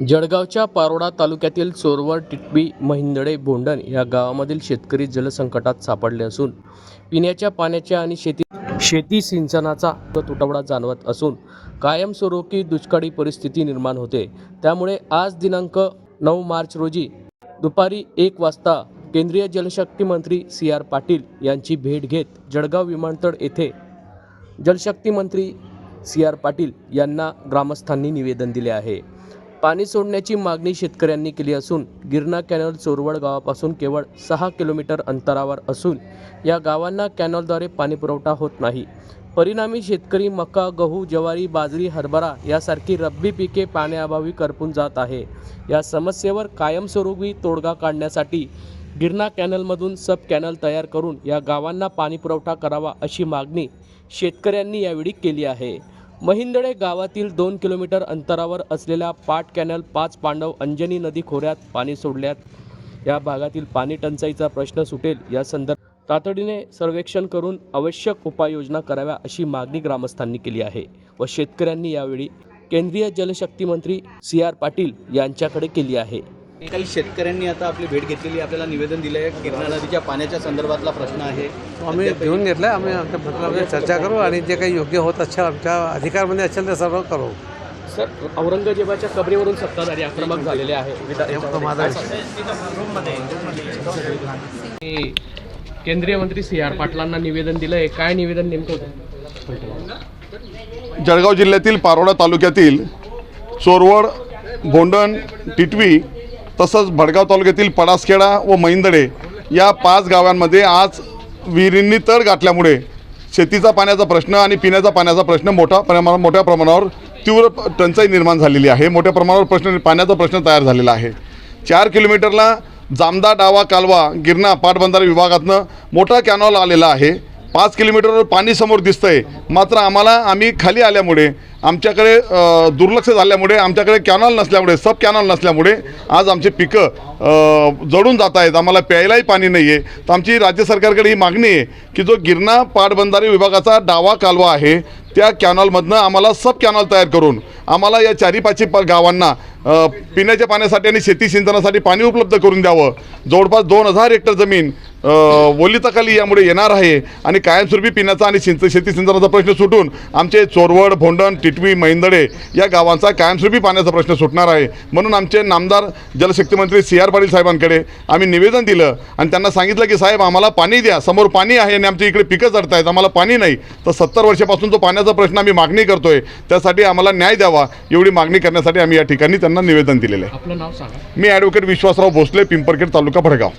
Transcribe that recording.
जळगावच्या पारोडा तालुक्यातील चोरवड टिटबी महिंदडे बोंडण या गावामधील शेतकरी जलसंकटात सापडले असून पिण्याच्या पाण्याच्या आणि शेती शेती सिंचनाचा तुटवडा जाणवत असून कायमस्वरूपी दुष्काळी परिस्थिती निर्माण होते. त्यामुळे आज दिनांक नऊ मार्च रोजी दुपारी एक वाजता केंद्रीय जलशक्ती मंत्री सी आर पाटील यांची भेट घेत जळगाव विमानतळ येथे जलशक्ती मंत्री सी आर पाटील यांना ग्रामस्थांनी निवेदन दिले आहे. पाणी सोडण्याची मागणी शेतकऱ्यांनी केली असून गिरणा कॅनल चोरवड गावापासून केवळ सहा किलोमीटर अंतरावर असून या गावांना कॅनलद्वारे पाणी पुरवठा होत नाही. परिणामी शेतकरी मका गहू ज्वारी बाजरी हरभरा यासारखी रब्बी पिके पाण्याअभावी करपून जात आहे. या समस्येवर कायमस्वरूपी तोडगा काढण्यासाठी गिरणा कॅनलमधून सब कॅनल तयार करून या गावांना पाणीपुरवठा करावा अशी मागणी शेतकऱ्यांनी यावेळी केली आहे. महिंदडे गावातील दोन किलोमीटर अंतरावर असलेल्या पाट कॅनल पाच पांडव अंजनी नदी खोऱ्यात पाणी सोडल्यात. या भागातील पाणी टंचाईचा प्रश्न सुटेल या संदर्भात तातडीने सर्वेक्षण करून आवश्यक उपाययोजना कराव्या अशी मागणी ग्रामस्थांनी केली आहे व शेतकऱ्यांनी यावेळी केंद्रीय जलशक्ती मंत्री सी आर पाटील यांच्याकडे केली आहे. काही शेतकऱ्यांनी आता आपली भेट घेतलेली आपल्याला निवेदन दिलं आहे गिरणा नदीच्या पाण्याच्या संदर्भातला प्रश्न आहे. आम्ही घेऊन घेतलं आम्ही आमच्या मंत्र्यांमध्ये चर्चा करू आणि जे काही योग्य होत असेल आमच्या अधिकारमध्ये असेल ते सर्व करू. सर औरंगजेबाच्या कबरेवरून सत्ताधारी आक्रमक झालेले आहे. केंद्रीय मंत्री सी आर पाटलांना निवेदन दिलं आहे काय निवेदन नेमकं होतं? जळगाव जिल्ह्यातील पारोडा तालुक्यातील चोरवड भोंडण टिटवी तसंच भडगाव तालुक्यातील पडासखेडा व मैंदडे या पाच गावांमध्ये आज विहिरींनी तड गाठल्यामुळे शेतीचा पाण्याचा प्रश्न आणि पिण्याचा पाण्याचा प्रश्न मोठा प्रमाण मोठ्या प्रमाणावर तीव्र टंचाई निर्माण झालेली आहे. मोठ्या प्रमाणावर प्रश्न पाण्याचा प्रश्न तयार झालेला आहे. चार किलोमीटरला जामदा डावा कालवा गिरणा पाटबंधारे विभागातनं मोठा कॅनॉल आलेला आहे. पाच किलोमीटरवर पाणी समोर दिसतंय. मात्र आम्हाला आम्ही खाली आल्यामुळे आमच्याकडे दुर्लक्ष झाल्यामुळे आमच्याकडे कॅनॉल नसल्यामुळे सब कॅनॉल नसल्यामुळे आज आमचे पिकं जडून जात आहेत. आम्हाला प्यायलाही पाणी नाही आहे तर आमची राज्य सरकारकडे ही मागणी आहे की जो गिरणा पाटबंधारे विभागाचा डावा कालवा आहे त्या कॅनॉलमधनं आम्हाला सब कॅनॉल तयार करून आम्हाला या चारी पाचही प गावांना पिण्याच्या पाण्यासाठी आणि शेती सिंचनासाठी पाणी उपलब्ध करून द्यावं. जवळपास दोन हजार हेक्टर जमीन अ, ओलिताखाली यामुळे येणार आहे आणि कायमस्वरूपी पिण्याचा आणि सिंच शेती सिंचनाचा प्रश्न सुटून आमचे चोरवड भोंडण टिटवी मैंदडे या गावांचा कायमस्वरूपी पाण्याचा प्रश्न सुटणार आहे. म्हणून आमचे नामदार जलशक्ती मंत्री सी आर पाटील साहेबांकडे आम्ही निवेदन दिलं आणि त्यांना सांगितलं की साहेब आम्हाला पाणी द्या. समोर पाणी आहे आणि आमच्या इकडे पिकं चढत आहेत आम्हाला पाणी नाही. तर सत्तर वर्षापासून जो पाण्याचा प्रश्न आम्ही मागणी करतोय. त्यासाठी आम्हाला न्याय द्यावा एवढी मागणी करण्यासाठी आम्ही या ठिकाणी त्यांना निवेदन दिलेलं आहे. आपलं नाव सांगा. मी ॲडव्होकेट विश्वासराव भोसले पिंपरखेड तालुका भडगाव.